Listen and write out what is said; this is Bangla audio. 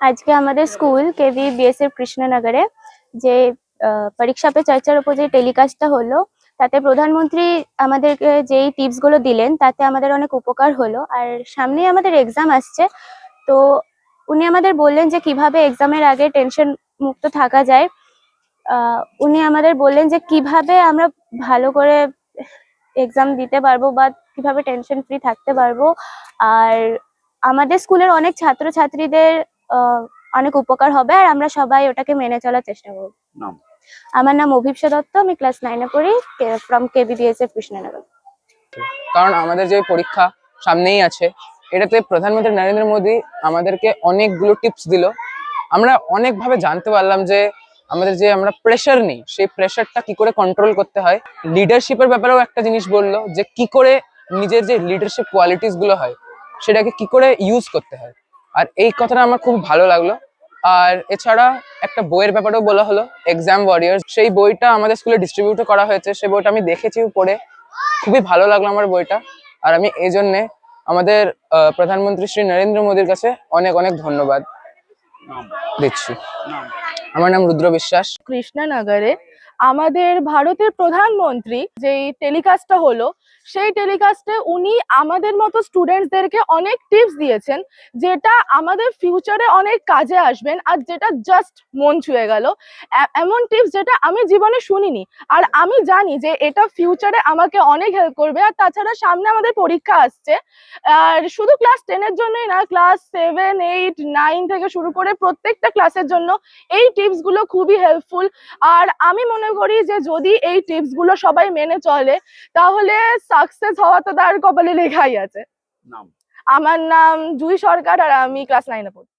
আজকে আমাদের স্কুল কেভি বিএস এর কৃষ্ণনগরে, যে পরীক্ষা পে চর্চার উপর যে টেলিকাস্টটা হলো, তাতে প্রধানমন্ত্রী আমাদেরকে যেই টিপসগুলো দিলেন, তাতে আমাদের অনেক উপকার হলো। আর সামনেই আমাদের এক্সাম আসছে, তো উনি আমাদের বললেন যে, কীভাবে এক্সামের আগে টেনশন মুক্ত থাকা যায় উনি আমাদের বললেন যে কীভাবে আমরা ভালো করে এক্সাম দিতে পারব বা কীভাবে টেনশন ফ্রি থাকতে পারব। আর আমাদের স্কুলের অনেক ছাত্রছাত্রীদের আহ, অনেক উপকার হবে আর আমরা সবাই ওটাকে মেনে চলার চেষ্টা করব। আমার নাম অভিপ্সা দত্ত আমি ক্লাস নাইনে পড়ি ফ্রম কেবিবিএসএফ কৃষ্ণনগর। কারণ আমাদের যে পরীক্ষা সামনেই আছে এটাতে প্রধানমন্ত্রী নরেন্দ্র মোদী আমাদেরকে অনেকগুলো টিপস দিল। আমরা অনেকভাবে জানতে পারলাম যে আমাদের যে আমরা প্রেশার নেই সেই প্রেশারটা কি করে কন্ট্রোল করতে হয়? লিডারশিপের ব্যাপারেও একটা জিনিস বলল যে কি করে নিজের যে লিডারশিপ কোয়ালিটিসগুলো হয় সেটাকে কি করে ইউজ করতে হয়। আর এই কথাটা আমার খুব ভালো লাগল। আর এছাড়া একটা বইয়ের ব্যাপারেও বলা হলো এক্সাম ওয়ারিয়ার সেই বইটা আমাদের স্কুলে ডিস্ট্রিবিউট করা হয়েছে। সেই বইটা আমি দেখেছি পড়ে খুবই ভালো লাগল আমার বইটা। আর আমি এই জন্যে আমাদের প্রধানমন্ত্রী শ্রী নরেন্দ্র মোদীর কাছে অনেক অনেক ধন্যবাদ দিচ্ছি। আমার নাম রুদ্র বিশ্বাস। কৃষ্ণনগরে আমাদের ভারতের প্রধানমন্ত্রী যেই টেলিকাস্টটা হলো, সেই টেলিকাস্টে উনি আমাদের মতো স্টুডেন্টসদেরকে অনেক টিপস দিয়েছেন, যেটা আমাদের ফিউচারে অনেক কাজে আসবেন আর যেটা জাস্ট মন ছুঁয়ে গেল। এমন টিপস যেটা আমি জীবনে শুনিনি আর আমি জানি যে এটা ফিউচারে আমাকে অনেক হেল্প করবে আর তাছাড়া সামনে আমাদের পরীক্ষা আসছে। আর শুধু ক্লাস টেনের জন্যই না ক্লাস সেভেন এইট নাইন থেকে শুরু করে প্রত্যেকটা ক্লাসের জন্য এই টিপসগুলো খুবই হেল্পফুল আর আমি মনে করি যে যদি এই টিপসগুলো সবাই মেনে চলে তাহলে সাকসেস হওয়া তো তার কপালে লেখাই আছে। আমার নাম জুই সরকার আর আমি ক্লাস নাইনে পড়ি